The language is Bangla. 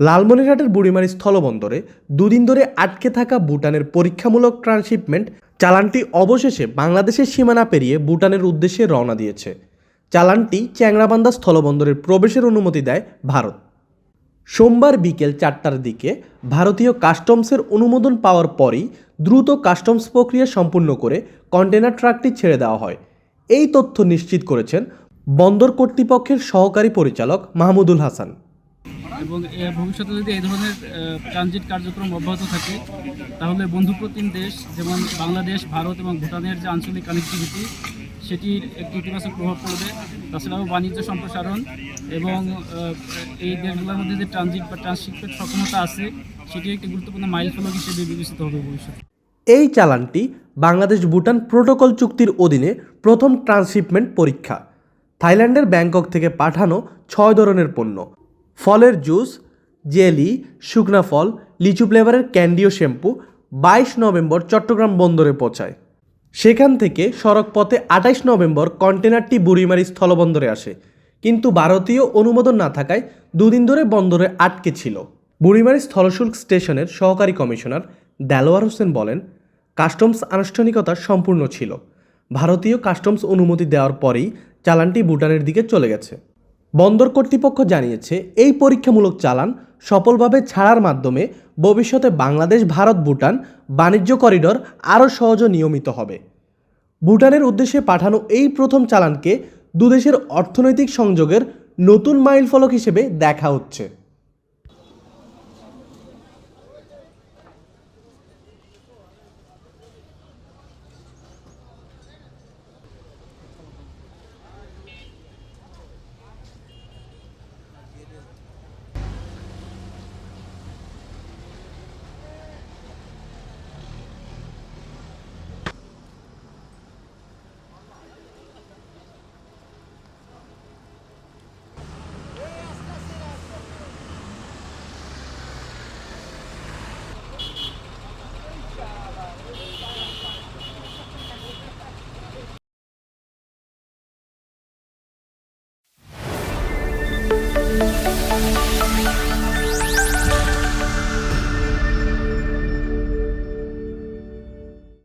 লালমনিরহাটের বুড়িমারি স্থলবন্দরে দুদিন ধরে আটকে থাকা ভুটানের পরীক্ষামূলক ট্রান্সশিপমেন্ট চালানটি অবশেষে বাংলাদেশের সীমানা পেরিয়ে ভুটানের উদ্দেশ্যে রওনা দিয়েছে। চালানটি চ্যাংরাবান্ধা স্থলবন্দরের প্রবেশের অনুমতি দেয় ভারত। সোমবার বিকেল চারটার দিকে ভারতীয় কাস্টমসের অনুমোদন পাওয়ার পরই দ্রুত কাস্টমস প্রক্রিয়া সম্পূর্ণ করে কন্টেনার ট্রাকটি ছেড়ে দেওয়া হয়। এই তথ্য নিশ্চিত করেছেন বন্দর কর্তৃপক্ষের সহকারী পরিচালক মাহমুদুল হাসান। এবং ভবিষ্যতে যদি এই ধরনের ট্রানজিট কার্যক্রম অব্যাহত থাকে, তাহলে বন্ধুপ্রতিম দেশ যেমন বাংলাদেশ, ভারত এবং ভুটানের যে আঞ্চলিক কানেক্টিভিটি সেটির একটি ইতিবাচক প্রভাব পড়বে। তাছাড়াও বাণিজ্য সম্প্রসারণ এবং এই দেশগুলোর মধ্যে যে ট্রানজিট বা ট্রান্সশিপের সক্ষমতা আছে সেটি একটি গুরুত্বপূর্ণ মাইলফলক হিসেবে বিবেচিত হবে ভবিষ্যতে। এই চালানটি বাংলাদেশ ভুটান প্রোটোকল চুক্তির অধীনে প্রথম ট্রান্সশিপমেন্ট পরীক্ষা। থাইল্যান্ডের ব্যাংকক থেকে পাঠানো ছয় ধরনের পণ্য। ফলের জুস, জেলি, শুকনা ফল, লিচু ফ্লেভারের ক্যান্ডিও শ্যাম্পু বাইশ নভেম্বর চট্টগ্রাম বন্দরে পৌঁছায়। সেখান থেকে সড়কপথে আঠাইশ নভেম্বর কন্টেনারটি বুড়িমারি স্থলবন্দরে আসে। কিন্তু ভারতীয় অনুমোদন না থাকায় দুদিন ধরে বন্দরে আটকে ছিল। বুড়িমারি স্থলশুল্ক স্টেশনের সহকারী কমিশনার দেলোয়ার হোসেন বলেন, কাস্টমস আনুষ্ঠানিকতা সম্পূর্ণ ছিল। ভারতীয় কাস্টমস অনুমতি দেওয়ার পরেই চালানটি ভুটানের দিকে চলে গেছে। বন্দর কর্তৃপক্ষ জানিয়েছে, এই পরীক্ষামূলক চালান সফলভাবে ছাড়ার মাধ্যমে ভবিষ্যতে বাংলাদেশ, ভারত, ভুটান বাণিজ্য করিডর আরও সহজ নিয়মিত হবে। ভুটানের উদ্দেশ্যে পাঠানো এই প্রথম চালানকে দুদেশের অর্থনৈতিক সংযোগের নতুন মাইলফলক হিসেবে দেখা হচ্ছে। Bye.